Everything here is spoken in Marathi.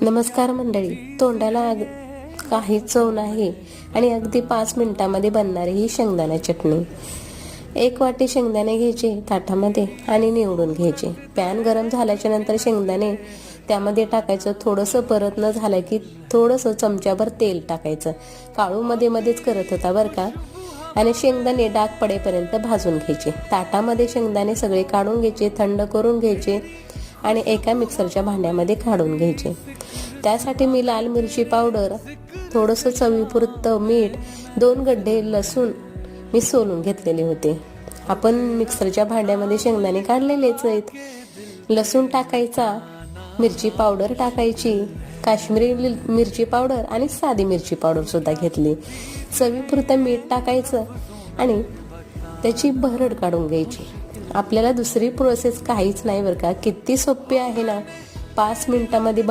नमस्कार मंडळी. तोंडाला काही चव नाही आणि अगदी पाच मिनिटामध्ये बनणारी ही शेंगदाणा चटणी. एक वाटी शेंगदाणे घ्यायचे ताटामध्ये आणि निवडून घ्यायचे. पॅन गरम झाल्याच्यानंतर शेंगदाणे त्यामध्ये टाकायचं. थोडंसं परत न झालं की थोडंसं चमच्याभर तेल टाकायचं. काळू मध्ये मध्येच करत होता बरं का? आणि शेंगदाणे डाग पडेपर्यंत भाजून घ्यायचे. ताटामध्ये शेंगदाणे सगळे काढून घ्यायचे थंड करून घ्यायचे. आणि एका मिक्सरच्या भांड्यामध्ये काढून घ्यायचे. त्यासाठी मी लाल मिरची पावडर थोडंसं चवीपुरतं मीठ दोन गड्डे लसूण मी सोलून घेतलेले होते. आपण मिक्सरच्या भांड्यामध्ये शेंगदाणे काढलेलेच आहेत. लसूण टाकायचा मिरची पावडर टाकायची काश्मीरी मिरची पावडर आणि साधी मिरची पावडर सुद्धा घेतली. चवीपुरतं मीठ टाकायचं आणि त्याची भरड काढून घ्यायची. आपल्याला दुसरी प्रोसेस काहीच नाही बरं का. किती सोपी आहे ना. पाच मिनिटामध्ये बन